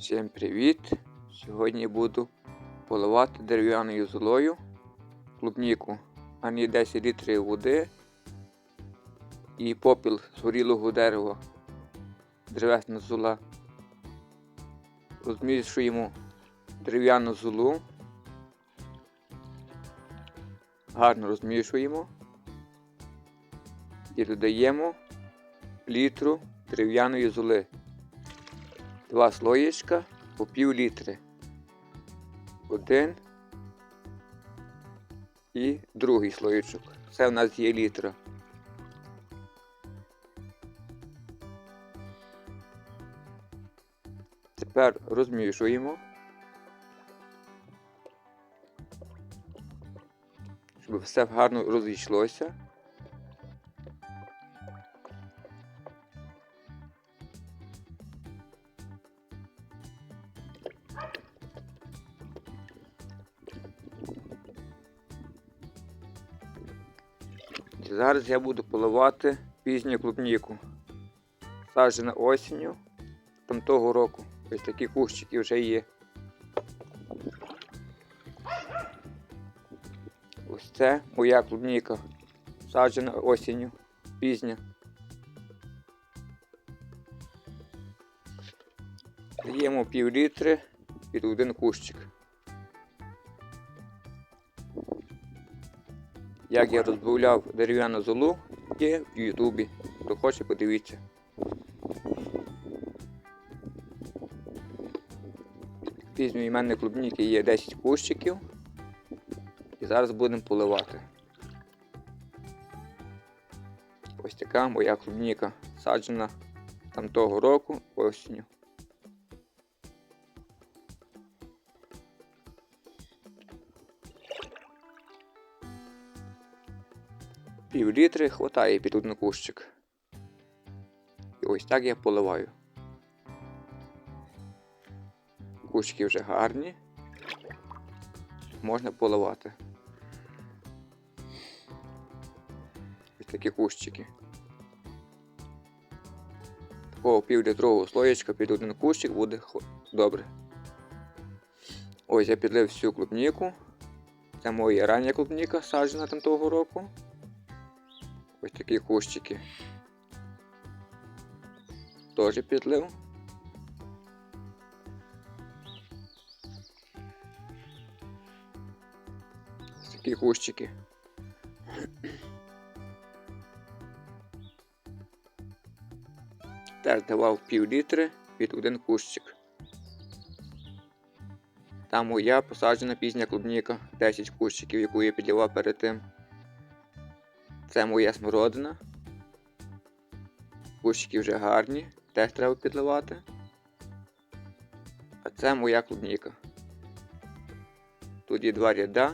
Всім привіт! Сьогодні буду поливати дерев'яною золою клубніку. А не 10 літрів води і попіл згорілого дерева. Древесна зола. Розмішуємо дерев'яну золу. Гарно розмішуємо і додаємо літру дерев'яної золи. Два слоєчка по пів літри. Один і другий слоєчок. Це в нас є літра. Тепер розмішуємо, щоб все гарно розійшлося. Зараз я буду поливати пізню клубніку. Саджена осінню там того року. Ось такі кущики вже є. Ось це моя клубніка. Саджена осінню. Пізня. Даємо пів літри під один кущик. Як я розбавляв дерев'яну золу, є в Ютубі. Хто хоче, подивіться. Пізньої мене клубніки є 10 кущиків. І зараз будемо поливати. Ось така моя клубніка саджена там того року осінню. Пів літри хватає під один кущик. І ось так я поливаю. Кущики вже гарні. Можна поливати. Ось такі кущики. Такого півлітрового слоєчка під один кущик буде добре. Ось я підлив всю клубніку. Це моя рання клубніка, саджена там того року. Ось такі кущики. Теж підлив. Ось такі кущики. Теж давав пів літри під один кущик. Там моя посаджена пізня клубніка, 10 кущиків, яку я підлівав перед тим. Це моя смородина. Кущики вже гарні, теж треба підливати. А це моя клубніка. Тут є два ряда